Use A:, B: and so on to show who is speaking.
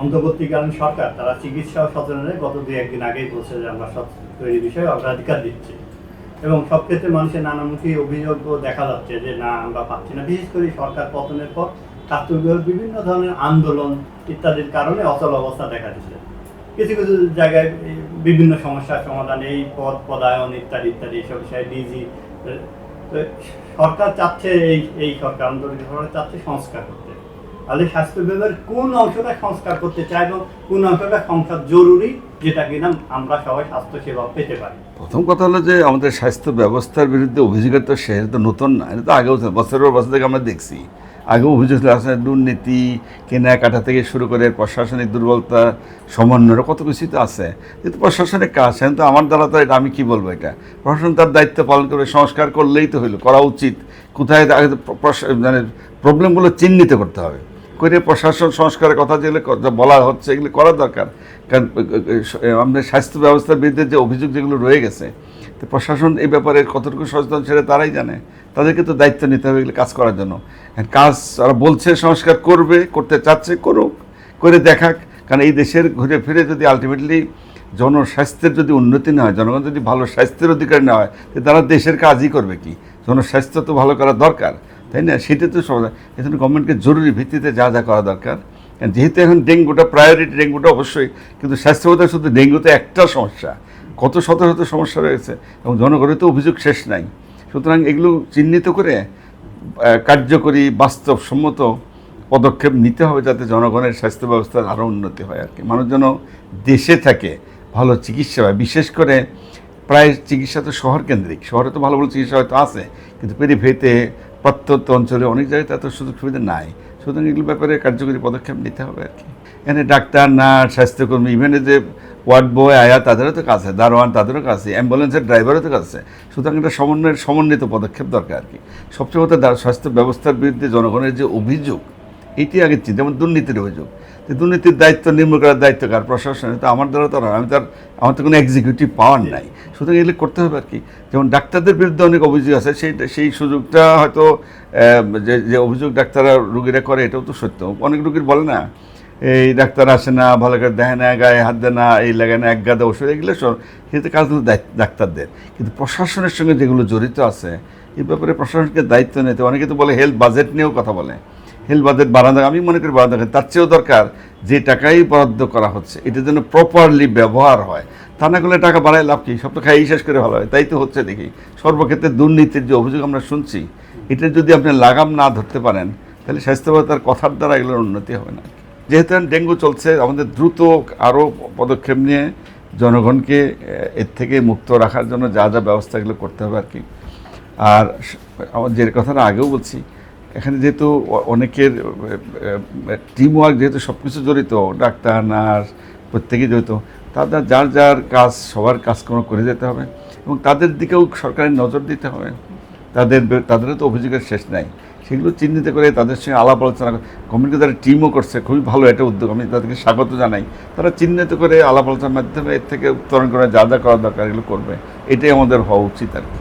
A: অন্তর্বর্তীকালীন সরকার, তারা চিকিৎসা সচেতনে গত দুই একদিন আগেই বলছে যে আমরা সব তৈরি বিষয়ে অগ্রাধিকার দিচ্ছি। এবং সব ক্ষেত্রে মানুষের নানামুখী অভিযোগও দেখা যাচ্ছে যে, না, আমরা পাচ্ছি না। বিশেষ করে সরকার পতনের পর ছাত্রদের বিভিন্ন ধরনের আন্দোলন ইত্যাদির কারণে অচল অবস্থা দেখা দিচ্ছে। কিছু কিছু জায়গায় বিভিন্ন সমস্যার সমাধান, এই পদ পদায়ন ইত্যাদি ইত্যাদি, এসব বিষয়ে ডিজি সরকার চাচ্ছে এই এই সরকার আন্দোলন সরকার চাচ্ছে সংস্কার করতে। তাহলে স্বাস্থ্য বিভাগের কোন অংশটা সংস্কার করতে চায় এবং কোন অংশটা সংস্কার জরুরি, যেটা কিনা আমরা সবাই স্বাস্থ্য সেবা পেতে পারি।
B: প্রথম কথা হলো যে আমাদের স্বাস্থ্য ব্যবস্থার বিরুদ্ধে অভিযোগের তো সে তো নতুন না, এটা তো আগেও বছরের পর বছর থেকে আমরা দেখছি। আগেও অভিযোগ আসলে দুর্নীতি, কেনাকাটা থেকে শুরু করে প্রশাসনিক দুর্বলতা সমন্বয় কত কিছুই তো আছে। কিন্তু প্রশাসনিক কাজ কিন্তু আমার দ্বারা তো এটা আমি কি বলব এটা? প্রশাসন তার দায়িত্ব পালন করবে সংস্কার করলেই তো হইল, করা উচিত। কোথায় তো মানে প্রবলেমগুলো চিহ্নিত করতে হবে। করে প্রশাসন সংস্কারের কথা যেগুলো বলা হচ্ছে, এগুলো করা দরকার। কারণ আমাদের স্বাস্থ্য ব্যবস্থার বিরুদ্ধে যে অভিযোগ যেগুলো রয়ে গেছে, তো প্রশাসন এই ব্যাপারে কতটুকু সচেতন সেটা তারাই জানে। তাদেরকে তো দায়িত্ব নিতে হবে এগুলো কাজ করার জন্য। কাজ তারা বলছে, সংস্কার করবে, করতে চাচ্ছে, করুক, করে দেখাক। কারণ এই দেশের ঘুরে ফিরে যদি আলটিমেটলি জনস্বাস্থ্যের যদি উন্নতি না হয়, জনগণ যদি ভালো স্বাস্থ্যের অধিকার না হয়, তো তারা দেশের কাজই করবে কি? জনস্বাস্থ্য তো ভালো করা দরকার। তাই না? সেটা তো সব এজন্য গভর্নমেন্টকে জরুরি ভিত্তিতে যা যা করা দরকার। যেহেতু এখন ডেঙ্গুটা প্রায়োরিটি ডেঙ্গুটা অবশ্যই, কিন্তু স্বাস্থ্যবতা শুধু ডেঙ্গুতে একটা সমস্যা। কত শত শত সমস্যা রয়েছে এবং জনগণের তো অভিযোগ শেষ নাই। সুতরাং এগুলো চিহ্নিত করে কার্যকরী, বাস্তবসম্মত পদক্ষেপ নিতে হবে যাতে জনগণের স্বাস্থ্য ব্যবস্থার আরও উন্নতি হয় আর কি। মানুষ যেন দেশে থাকে, ভালো চিকিৎসা হয় বিশেষ করে প্রায় চিকিৎসা তো শহর কেন্দ্রিক শহরে তো ভালো ভালো চিকিৎসা হয়তো আছে, কিন্তু পেরিফেরিতে প্রত্যন্ত অঞ্চলে অনেক জায়গায় তাদের সুযোগ সুবিধা নাই। সুতরাং এগুলো ব্যাপারে কার্যকরী পদক্ষেপ নিতে হবে আর কি। এখানে ডাক্তার, নার্স, স্বাস্থ্যকর্মী ইভেনে যে ওয়ার্ড বয় আয়া তাদেরও তো কাছে দারোয়ান, তাদেরও কাছে অ্যাম্বুলেন্সের ড্রাইভারও তো কাছে সুতরাং এটা সমন্বয়ের, সমন্বিত পদক্ষেপ দরকার আর কি। সবচেয়ে কথা স্বাস্থ্য ব্যবস্থার বিরুদ্ধে জনগণের যে অভিযোগ এটি আগে চিন্তা যেমন দুর্নীতির অভিযোগ। তো দুর্নীতির দায়িত্ব নির্মূল করার দায়িত্ব কার? প্রশাসনের। তো আমার দ্বারা তো আমি তার আমার তো কোনো এক্সিকিউটিভ পাওয়ার নাই। সুতরাং এগুলো করতে হবে আর কি। যেমন ডাক্তারদের বিরুদ্ধে অনেক অভিযোগ আছে, সেই সেই সুযোগটা হয়তো যে যে অভিযোগ ডাক্তাররা রুগীরা করে, এটাও তো সত্য। অনেক রুগীর বলে না, এই ডাক্তার আসে না, ভালো করে দেখে না, গায়ে হাত দেয় না, এই লাগে না, এক গাদা ওষুধ, এগুলো সব সেটা কাজ হলো ডাক্তারদের। কিন্তু প্রশাসনের সঙ্গে যেগুলো জড়িত আছে এই ব্যাপারে প্রশাসনকে দায়িত্ব নিতে, অনেকে তো বলে হেলথ বাজেট নিয়েও কথা বলে। হেলথ বাজেট বাড়ানো আমি মনে করি বাড়ানো তার চেয়েও দরকার যে টাকাই বরাদ্দ করা হচ্ছে, এটা যেন প্রপারলি ব্যবহার হয়। তা না করলে টাকা বাড়ায় লাভ কি? সব তো খাইয়ে শেষ করে ভালো হয়। তাই তো হচ্ছে দেখি। সর্বক্ষেত্রে দুর্নীতির যে অভিযোগ আমরা শুনছি, এটা যদি আপনি লাগাম না ধরতে পারেন, তাহলে স্বাস্থ্যবতার কথার দ্বারা এগুলোর উন্নতি হবে না। যেহেতু ডেঙ্গু চলছে, আমাদের দ্রুত আরও পদক্ষেপ নিয়ে জনগণকে এর থেকে মুক্ত রাখার জন্য যা যা ব্যবস্থাগুলো করতে হবে আর কি। আর আমার যে কথাটা আগেও বলছি এখানে যেহেতু অনেকের টিম ওয়ার্ক যেহেতু সব কিছু জড়িত, ডাক্তার, নার্স, প্রত্যেকে জড়িত, তাদের যার যার কাজ, সবার কাজকর্ম করে যেতে হবে এবং তাদের দিকেও সরকারের নজর দিতে হবে। তাদের তাদেরও তো অভিযোগের শেষ নাই। সেগুলো চিহ্নিত করে তাদের সঙ্গে আলাপ আলোচনা কমিউনিটি তারা টিমও করছে, খুবই ভালো একটা উদ্যোগ, আমি তাদেরকে স্বাগত জানাই। তারা চিহ্নিত করে আলাপ আলোচনার মাধ্যমে এর থেকে উত্তরণ করে, যা যা করা দরকার এগুলো করবে। এটাই আমাদের হওয়া উচিত আর কি।